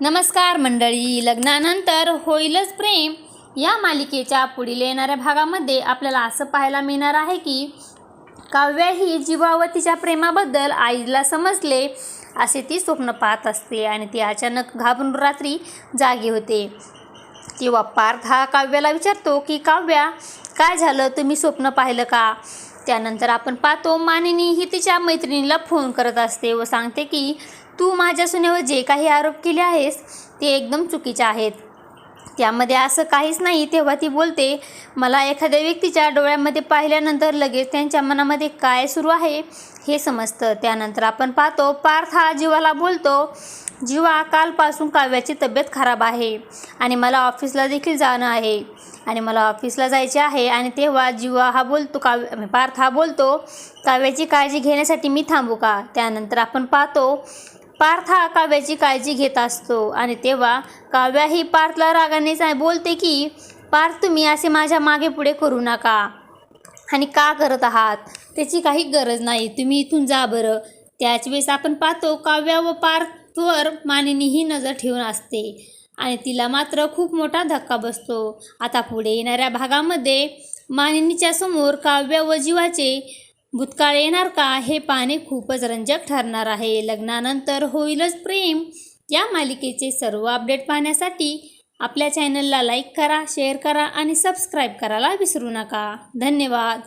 नमस्कार मंडळी लग्नानंतर होईलच प्रेम. या मालिकेच्या पुढील येणाऱ्या भागामध्ये आपल्याला असं पाहायला मिळणार आहे की काव्या ही जीवावतीच्या प्रेमाबद्दल आईला समजले असे ती स्वप्न पाहत असते आणि ती अचानक घाबरून रात्री जागी होते. तेव्हा पार्थ हा काव्याला विचारतो की काव्या काय झालं? तुम्ही स्वप्न पाहिलं का? त्यानंतर आपण पाहतो मानिनी ही तिच्या मैत्रिणीला फोन करत असते व सांगते की तू माझ्या सुनेवर जे काही आरोप केले आहेस ते एकदम चुकीचे आहेत. त्यामध्ये असं काहीच नाही. तेव्हा ती बोलते मला एखाद्या व्यक्तीच्या डोळ्यामध्ये पाहिल्यानंतर लगेच त्यांच्या मनामध्ये काय सुरू आहे हे समजतं. त्यानंतर आपण पाहतो पार्थ हा जीवाला बोलतो जीवा कालपासून काव्याची तब्येत खराब आहे आणि मला ऑफिसला देखील जाणं आहे आणि मला ऑफिसला जायचे आहे आणि तेव्हा जीवा हा बोलतो काव्य म्हणजे पार्थ हा बोलतो काव्याची काळजी घेण्यासाठी मी थांबू का? त्यानंतर आपण पाहतो पार्थ हा काव्याची काळजी घेत असतो आणि तेव्हा काव्या ही पार्थला रागाने बोलते की पार्थ तुम्ही असे माझ्या मागे पुढे करू नका. आणि का करत आहात? त्याची काही गरज नाही. तुम्ही इथून जा बरं. त्याच वेळेस आपण पाहतो काव्या व पार्थवर मानिनी ही नजर ठेवून असते. आणि तिला मात्र खूप मोठा धक्का बसतो. आता पुढे येणाऱ्या भागामध्ये मानिनीच्या समोर काव्य व जीवाचे भूतकाळ येणार का? हे पाहणे खूपच रंजक ठरणार आहे. लग्नानंतर होईलच प्रेम. या मालिकेचे सर्व अपडेट पाहण्यासाठी आपल्या चॅनलला लाईक करा शेअर करा आणि सबस्क्राईब करायला विसरू नका. धन्यवाद.